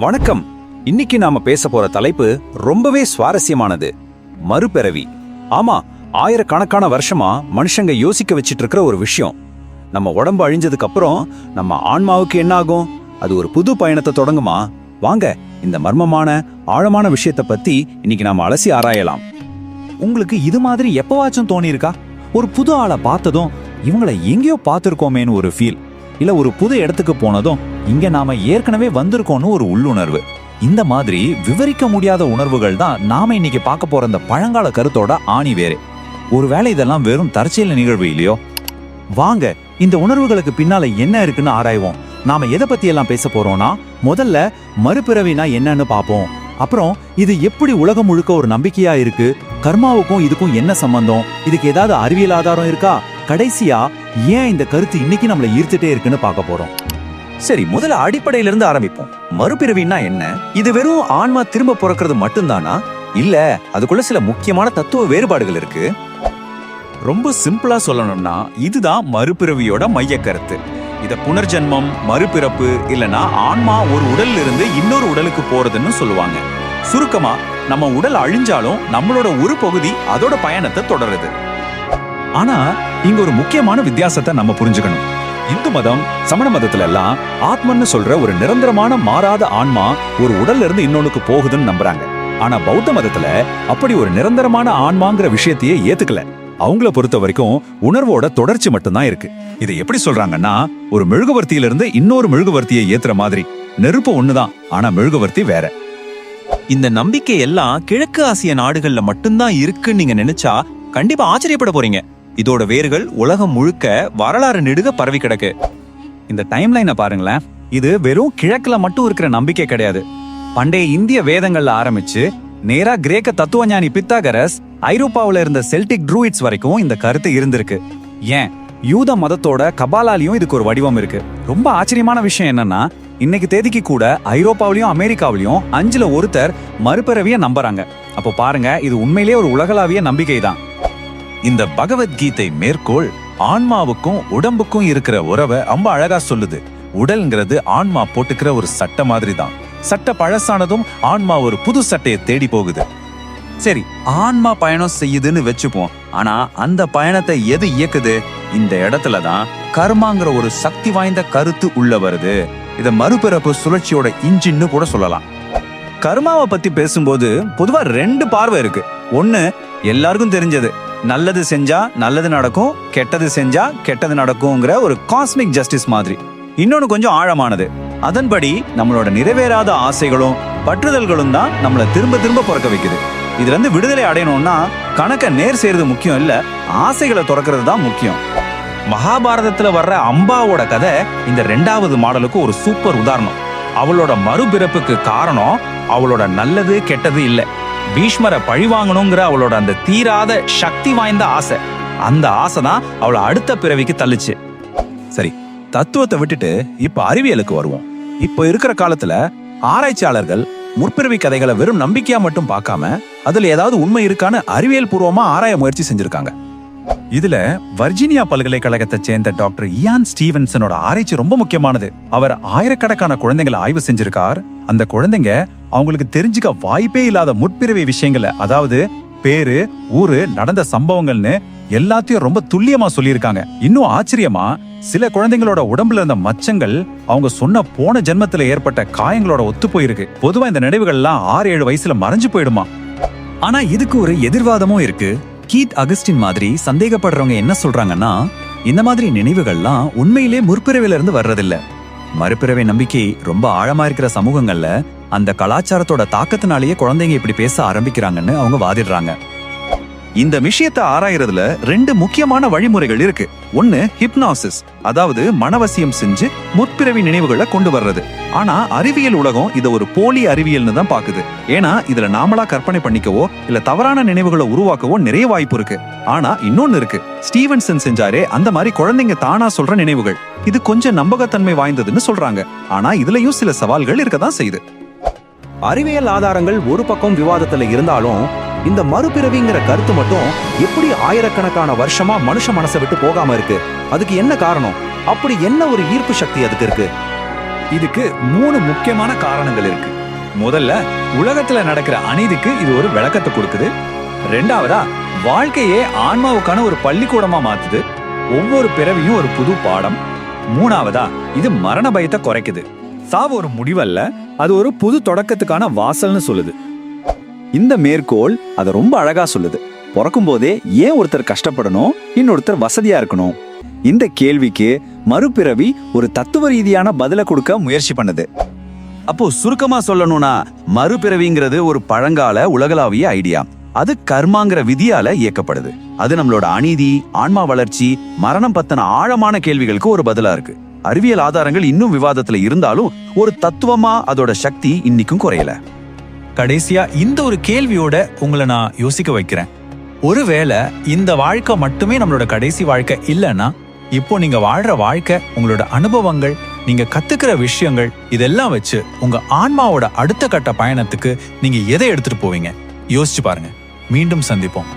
வணக்கம். இன்னைக்கு நாம பேச போற தலைப்பு ரொம்பவே சுவாரஸ்யமானது. மறுபிறவி. ஆமா ஆயிரக்கணக்கான வருஷமா மனுஷங்க யோசிக்க வச்சிட்டு இருக்கிற ஒரு விஷயம். நம்ம உடம்பு அழிஞ்சதுக்கு அப்புறம் நம்ம ஆன்மாவுக்கு என்ன ஆகும் அது ஒரு புது பயணத்தை தொடங்குமா? வாங்க இந்த மர்மமான ஆழமான விஷயத்தை பத்தி இன்னைக்கு நாம அலசி ஆராயலாம். உங்களுக்கு இது மாதிரி எப்பவாச்சும் தோணியிருக்கா? ஒரு புது ஆளை பார்த்ததும் இவங்களை எங்கேயோ பார்த்துருக்கோமேன்னு ஒரு ஃபீல் இல்ல ஒரு புது இடத்துக்கு போனதும் இங்க நாம ஏற்கனவே வந்திருக்கோம்னு ஒரு உள்ளுணர்வு. இந்த மாதிரி விவரிக்க முடியாத உணர்வுகள் தான் நாம இன்னைக்கு பார்க்க போற இந்த பழங்கால கருத்தோட ஆணி வேறு. ஒருவேளை இதெல்லாம் வெறும் தற்செயல நிகழ்வு இல்லையோ? வாங்க இந்த உணர்வுகளுக்கு பின்னால என்ன இருக்குன்னு ஆராய்வோம். நாம எதை பத்தி எல்லாம் பேச போறோம்னா முதல்ல மறுபிறவினா என்னன்னு பார்ப்போம். அப்புறம் இது எப்படி உலகம் முழுக்க ஒரு நம்பிக்கையா இருக்கு? கர்மாவுக்கும் இதுக்கும் என்ன சம்பந்தம்? இதுக்கு ஏதாவது அறிவியல் ஆதாரம் இருக்கா? கடைசியா ஏன் இந்த கருத்து இன்னைக்கு நம்மள ஈர்த்துட்டே இருக்குன்னு பார்க்க போறோம். சரி முதல்ல அடிப்படையில இருந்து ஆரம்பிப்போம். மறுபிறவின்னா என்ன? இது வெறும் ஆன்மா திரும்ப பிறக்கிறது மட்டும்தானா? இல்ல அதுக்குள்ள சில முக்கியமான தத்துவ வேறுபாடுகள் இருக்கு? ரொம்ப சிம்பிளா சொல்லணும்னா இதுதான் மறுபிறவியோட மைய கருத்து இத புனர்ஜென்மம் மறுபிறப்பு இல்லனா ஆன்மா ஒரு உடல்ல இருந்து இன்னொரு உடலுக்கு போறதுன்னு சொல்லுவாங்க. சுருக்கமா நம்ம உடல் அழிஞ்சாலும் நம்மளோட ஒரு பகுதி அதோட பயணத்தை தொடருது. ஆனா இங்க ஒரு முக்கியமான வித்தியாசத்தை நம்ம புரிஞ்சுக்கணும். இந்து மதம் சமண மதத்துல எல்லாம் ஆத்மன்னு சொல்ற ஒரு நிரந்தரமான மாறாத ஆன்மா ஒரு உடல்ல இருந்து இன்னொன்னுக்கு போகுதுன்னு நம்புறாங்க. ஆனா பௌத்த மதத்துல அப்படி ஒரு நிரந்தரமான ஆன்மாங்கிற விஷயத்தையே ஏத்துக்கல. அவங்கள பொறுத்த வரைக்கும் உணர்வோட தொடர்ச்சி மட்டும்தான் இருக்கு. இதை எப்படி சொல்றாங்கன்னா ஒரு மெழுகுவர்த்தியில இருந்து இன்னொரு மெழுகுவர்த்தியை ஏத்துற மாதிரி. நெருப்பு ஒண்ணுதான் ஆனா மெழுகுவர்த்தி வேற. இந்த நம்பிக்கை எல்லாம் கிழக்கு ஆசிய நாடுகள்ல மட்டும்தான் இருக்குன்னு நீங்க நினைச்சா கண்டிப்பா ஆச்சரியப்பட போறீங்க. இதோட வேர்கள் உலகம் முழுக்க வரலாறு நெடுக பரவி கிடக்கு. இந்த டைம்லைனை பாருங்களேன். இது வெறும் கிழக்குல மட்டும் இருக்கிற நம்பிக்கை கிடையாது. பண்டைய இந்திய வேதங்கள்ல ஆரம்பிச்சு நேரா கிரேக்க தத்துவஞானி பித்தாகரஸ் ஐரோப்பாவில இருந்த செல்டிக் ட்ரூயிட்ஸ் வரைக்கும் இந்த கருத்து இருந்திருக்கு. ஏன்? யூத மதத்தோட கபாலாலையும் இதுக்கு ஒரு வடிவம் இருக்கு. ரொம்ப ஆச்சரியமான விஷயம் என்னன்னா இன்னைக்கு தேதிக்கு கூட ஐரோப்பாவிலையும் அமெரிக்காவிலையும் அஞ்சுல ஒருத்தர் மறுபிறவிய நம்புறாங்க. அப்போ பாருங்க இது உண்மையிலேயே ஒரு உலகளாவிய நம்பிக்கை தான் இந்த பகவத்கீதை மேற்கோள் ஆன்மாவுக்கும் உடம்புக்கும் இருக்கிற உறவை ரொம்ப அழகா சொல்லுது. உடல்ங்கிறது ஆன்மா போட்டுக்கிற ஒரு சட்ட மாதிரி தான் சட்டை பழசானதும் ஆன்மா ஒரு புது சட்டையை தேடி போகுது. சரி ஆன்மா பயணம் செய்யுதுன்னு வச்சுப்போம். ஆனா அந்த பயணத்தை எது இயக்குது? இந்த இடத்துல தான் கர்மாங்கிற ஒரு சக்தி வாய்ந்த கருத்து உள்ள வருது. இத மறுபிறப்பு சுழற்சியோட இன்ஜின்னு கூட சொல்லலாம். கர்மாவை பத்தி பேசும்போது பொதுவா ரெண்டு பார்வை இருக்கு. ஒண்ணு எல்லாருக்கும் தெரிஞ்சது. நல்லது செஞ்சா நல்லது நடக்கும் கெட்டது செஞ்சா கெட்டது நடக்குங்கிற ஒரு காஸ்மிக் ஜஸ்டிஸ் மாதிரி. இன்னொன்னு கொஞ்சம் ஆழமானது. அதன்படி நம்மளோட நிறைவேறாத ஆசைகளும் பற்றுதல்களும் தான் நம்மள திரும்ப திரும்ப பிறக்க வைக்குது. இதுல இருந்து விடுதலை அடையணும்னா கணக்க நேர் செய்யறது முக்கியம் இல்ல ஆசைகளை துறக்கிறது தான் முக்கியம். மகாபாரதத்துல வர்ற அம்பாவோட கதை இந்த ரெண்டாவது மாடலுக்கு ஒரு சூப்பர் உதாரணம். அவளோட மறுபிறப்புக்கு காரணம் அவளோட நல்லது கெட்டது இல்ல. பீஷ்மரை பழி வாங்கணுங்கிற அவளோட அந்த தீராத சக்தி வாய்ந்த ஆசை. அந்த ஆசை தான் அவளை அடுத்த பிறவிக்கு தள்ளுச்சு. சரி தத்துவத்தை விட்டுட்டு இப்ப அறிவியலுக்கு வருவோம். இப்போ இருக்கிற காலத்துல ஆராய்ச்சியாளர்கள் முற்பிறவி கதைகளை வெறும் நம்பிக்கையா மட்டும் பார்க்காம அதுல ஏதாவது உண்மை இருக்கான்னு அறிவியல் பூர்வமா ஆராய முயற்சி செஞ்சிருக்காங்க. இதுல வர்ஜீனியா பல்கலைக்கழகத்தை சேர்ந்த டாக்டர் இயான் ஸ்டீவன்சனோட ஆராய்ச்சி ரொம்ப முக்கியமானது. அவர் ஆயிரக்கணக்கான குழந்தைங்களை ஆய்வு செஞ்சிருக்கார். அந்த குழந்தைங்க அவங்களுக்கு தெரிஞ்சுக்க வாய்ப்பே இல்லாத முற்பிறவி விஷயங்களை அதாவது பேரு ஊரு நடந்த சம்பவங்கள்னு எல்லாத்தையும் ரொம்ப துல்லியமா சொல்லியிருக்காங்க. இன்னும் ஆச்சரியமா சில குழந்தைங்களோட உடம்புல இருந்த மச்சங்கள் அவங்க சொன்ன போன ஜென்மத்துல ஏற்பட்ட காயங்களோட ஒத்து போயிருக்கு. பொதுவா இந்த நினைவுகள்லாம் ஆறு ஏழு வயசுல மறைஞ்சு போயிடுமா? ஆனா இதுக்கு ஒரு எதிர்வாதமும் இருக்கு. கீத் அகஸ்டின் மாதிரி சந்தேகப்படுறவங்க என்ன சொல்றாங்கன்னா இந்த மாதிரி நினைவுகள்லாம் உண்மையிலே முற்பிறவில இருந்து வர்றதில்ல. மறுபிறவை நம்பிக்கை ரொம்ப ஆழமா இருக்கிற சமூகங்கள்ல அந்த கலாச்சாரத்தோட தாக்கத்தினாலேயே குழந்தைங்க இப்படி பேச ஆரம்பிக்கிறாங்கன்னு அவங்க வாதிடுறாங்க. இந்த விஷயத்தை ஆராயறதுல ரெண்டு முக்கியமான வழிமுறைகள் இருக்கு. ஒன்னு ஹிப்னாசிஸ் அதாவது மனவசியம் செஞ்சு முற்பிறவி நினைவுகளை கொண்டு வர்றது. ஆனா அறிவியல் உலகம் இதை ஒரு போலி அறிவியல்னு தான் பாக்குது. ஏன்னா இதுல நாமளா கற்பனை பண்ணிக்கவோ இல்ல தவறான நினைவுகளை உருவாக்கவோ நிறைய வாய்ப்பு இருக்கு. ஆனா இன்னொன்னு இருக்கு. ஸ்டீவன்சன் செஞ்சாரே அந்த மாதிரி குழந்தைங்க தானா சொல்ற நினைவுகள். இது கொஞ்சம் நம்பகத்தன்மை வாய்ந்ததுன்னு சொல்றாங்க. ஆனா இதுலயும் சில சவால்கள் இருக்கதான் செய்யுது. அறிவியல் ஆதாரங்கள் ஒரு பக்கம் விவாதத்துல இருந்தாலும் இந்த மறுபிறவிங்கிற கருத்து மட்டும் எப்படி ஆயிரக்கணக்கான வருஷமா மனுஷ மனசை விட்டு போகாம இருக்கு? அதுக்கு என்ன காரணம்? அப்படி என்ன ஒரு ஈர்ப்பு சக்தி அதுக்கு இருக்கு? இதுக்கு மூணு முக்கியமான காரணங்கள் இருக்கு. முதல்ல உலகத்துல நடக்கிற அநீதிக்கு இது ஒரு விளக்கத்தை கொடுக்குது. ரெண்டாவதா வாழ்க்கையே ஆன்மாவுக்கான ஒரு பள்ளிக்கூடமா மாத்துது. ஒவ்வொரு பிறவியும் ஒரு புது பாடம். மூணாவதா இது மரண பயத்தை குறைக்குது. சாவு ஒரு முடிவல்ல அது ஒரு புது தொடக்கத்துக்கான வாசல்னு சொல்லுது. இந்த மேற்கோள் அதை ரொம்ப அழகா சொல்லுது. பிறக்கும் போதே ஏன் ஒருத்தர் கஷ்டப்படணும் இன்னொருத்தர் வசதியா இருக்கணும்? இந்த கேள்விக்கு மறுபிறவி ஒரு தத்துவ ரீதியான பதில கொடுக்க முயற்சி பண்ணுது. அப்போ சுருக்கமா சொல்லணும்னா மறுபிறவிங்கிறது ஒரு பழங்கால உலகளாவிய ஐடியா. அது கர்மாங்கிற விதியால இயக்கப்படுது. அது நம்மளோட அநீதி ஆன்மா வளர்ச்சி மரணம் பத்தின ஆழமான கேள்விகளுக்கு ஒரு பதிலா இருக்கு. அறிவியல் ஆதாரங்கள் இன்னும் விவாதத்துல இருந்தாலும் ஒரு தத்துவமா அதோட சக்தி இன்னைக்கும் குறையல. கடைசியா இந்த ஒரு கேள்வியோட உங்களை நான் யோசிக்க வைக்கிறேன். ஒருவேளை இந்த வாழ்க்கை மட்டுமே நம்மளோட கடைசி வாழ்க்கை இல்லைன்னா இப்போ நீங்க வாழ்ற வாழ்க்கை உங்களோட அனுபவங்கள் நீங்க கத்துக்கிற விஷயங்கள் இதெல்லாம் வச்சு உங்க ஆன்மாவோட அடுத்த கட்ட பயணத்துக்கு நீங்க எதை எடுத்துட்டு போவீங்க? யோசிச்சு பாருங்க. மீண்டும் சந்திப்போம்.